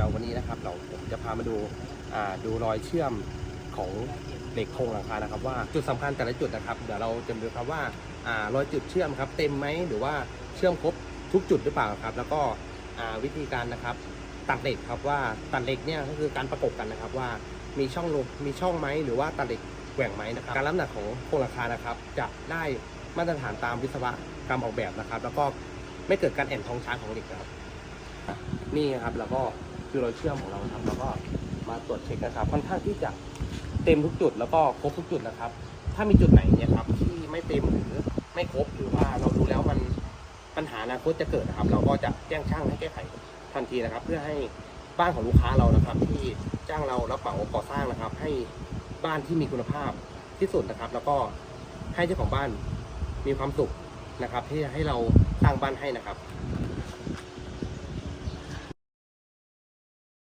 จะวันนี้นะครับ เราผมจะพามาดูดูรอยเชื่อมของเหล็กโครงหลังคานะครับ ว่าจุดสำคัญแต่ละจุดนะครับเดี๋ยวเราจะดูครับว่าอรอยจุดเชื่อมครับ เต็มไหมหรือว่าเชื่อมครบทุกจุดหรือเปล่าครับ แล้วก็วิธีการนะครับ ตัดเหล็กครับว่าตัดเหล็กเนี่ยก็คือการประกบกันนะครับว่ามีช่องลงมีช่องไหมหรือว่าตัดเหล็กแหว่งไหมนะครับการรับน้ำหนักของโครงหลังคานะครับ จะได้มาตรฐานตามวิศวกรรมออกแบบนะครับ แล้วก็ไม่เกิดการแอนทองช้างของเหล็กนะครับนี่ครับแล้วก็ คือเราเชื่อมของเราครับแล้วก็มาตรวจเช็คนะครับ ค่อนข้างที่จะเต็มทุกจุดแล้วก็ครบทุกจุดนะครับ ถ้ามีจุดไหนเนี่ยครับที่ไม่เต็มหรือไม่ครบหรือว่าเราดูแล้วมันปัญหาอนาคตจะเกิดนะครับ เราก็จะแจ้งช่างให้แก้ไขทันทีนะครับ เพื่อให้บ้านของลูกค้าเรานะครับ ที่จ้างเรารับเหมาก่อสร้างนะครับ ให้บ้านที่มีคุณภาพที่สุดนะครับ แล้วก็ให้เจ้าของบ้านมีความสุขนะครับ ที่ให้เราสร้างบ้านให้นะครับ